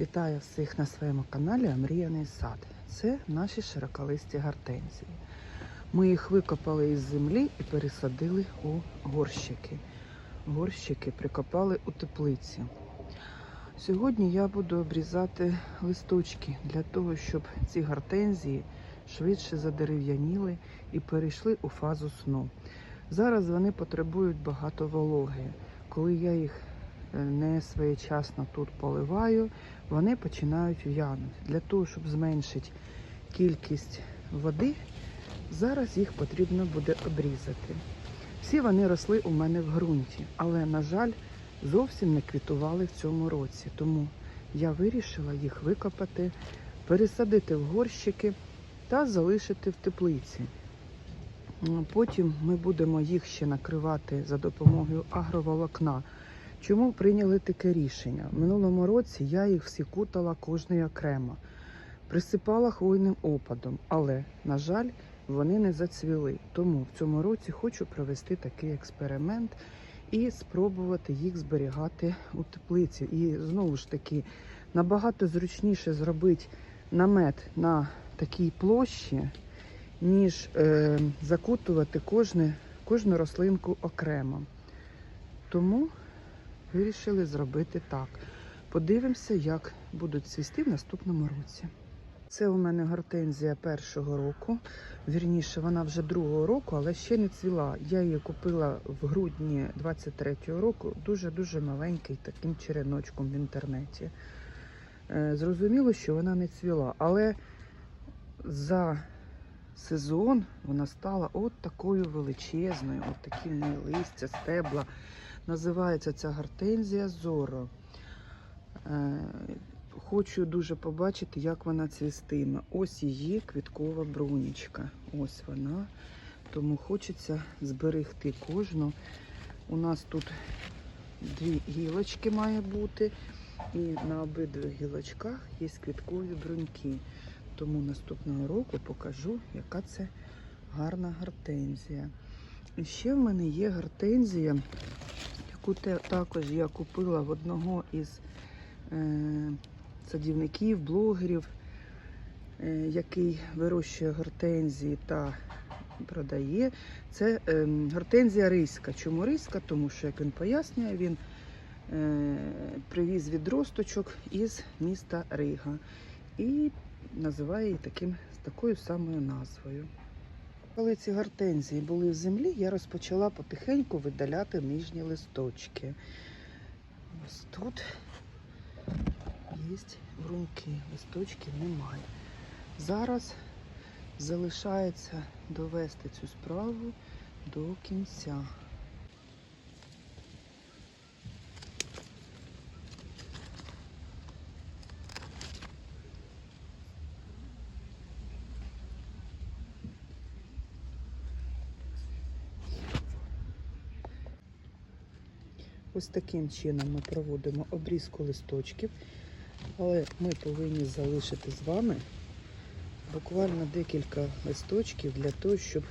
Вітаю всіх на своєму каналі Омріяний сад. Це наші широколисті гортензії. Ми їх викопали із землі і пересадили у горщики. Горщики прикопали у теплиці. Сьогодні я буду обрізати листочки для того, щоб ці гортензії швидше задерев'яніли і перейшли у фазу сну. Зараз вони потребують багато вологи. Коли я їх не своєчасно тут поливаю, вони починають в'янути. Для того, щоб зменшити кількість води, зараз їх потрібно буде обрізати. Всі вони росли у мене в ґрунті, але, на жаль, зовсім не квітували в цьому році. Тому я вирішила їх викопати, пересадити в горщики та залишити в теплиці. Потім ми будемо їх ще накривати за допомогою агроволокна. Чому прийняли таке рішення? Минулому році я їх всі кутала кожний окремо, присипала хвойним опадом, але, на жаль, вони не зацвіли. Тому в цьому році хочу провести такий експеримент і спробувати їх зберігати у теплиці. І знову ж таки набагато зручніше зробити намет на такій площі, ніж е, закутувати кожне, кожну рослинку окремо. Тому вирішили зробити так. Подивимося, як будуть цвісти в наступному році. Це у мене гортензія першого року. Вірніше, вона вже другого року, але ще не цвіла. Я її купила в грудні 23-го року, дуже-дуже маленький таким череночком в інтернеті. Е, Зрозуміло, що вона не цвіла, але за сезон вона стала от такою величезною, от такі листя, стебла. Називається ця гортензія Зоро. Е, Хочу дуже побачити, як вона цвістиме. Ось її квіткова брунічка. Ось вона. Тому хочеться зберегти кожну. У нас тут дві гілочки має бути. І на обидвих гілочках є квіткові бруньки. Тому наступного року покажу, яка це гарна гортензія. І ще в мене є гортензія, те- також я купила в одного із е, садівників, блогерів, е, який вирощує гортензії та продає. Це е, гортензія риська. Чому риська? Тому що, як він пояснює, він е, привіз відросточок із міста Рига і називає її таким, такою самою назвою. Коли ці гортензії були в землі, я розпочала потихеньку видаляти нижні листочки. Ось тут є бруньки, листочків немає. Зараз залишається довести цю справу до кінця. Ось таким чином ми проводимо обрізку листочків, але ми повинні залишити з вами буквально декілька листочків для того, щоб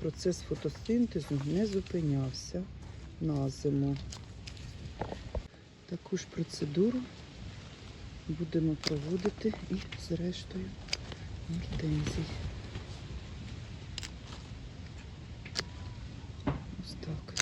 процес фотосинтезу не зупинявся на зиму. Таку ж процедуру будемо проводити і з рештою гортензій. Ось так.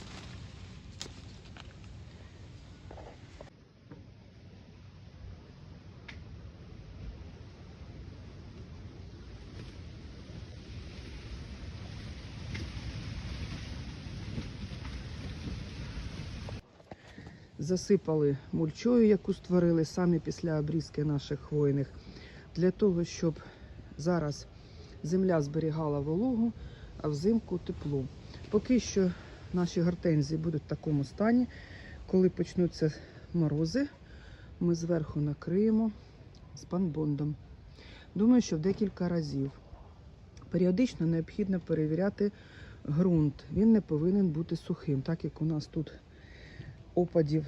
Засипали мульчою, яку створили самі після обрізки наших хвойних, для того, щоб зараз земля зберігала вологу, а взимку тепло. Поки що наші гортензії будуть в такому стані. Коли почнуться морози, ми зверху накриємо спанбондом. Думаю, що в декілька разів. Періодично необхідно перевіряти ґрунт. Він не повинен бути сухим, так як у нас тут опадів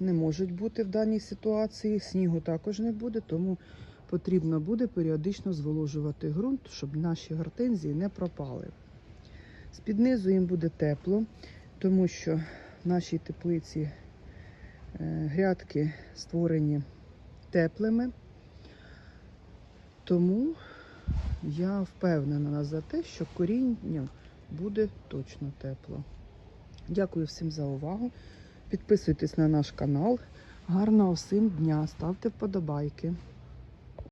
не можуть бути в даній ситуації, снігу також не буде, тому потрібно буде періодично зволожувати ґрунт, щоб наші гортензії не пропали. З-під низу їм буде тепло, тому що в нашій теплиці е, грядки створені теплими. Тому я впевнена за те, що корінню буде точно тепло. Дякую всім за увагу. Підписуйтесь на наш канал. Гарного всім дня, ставте вподобайки.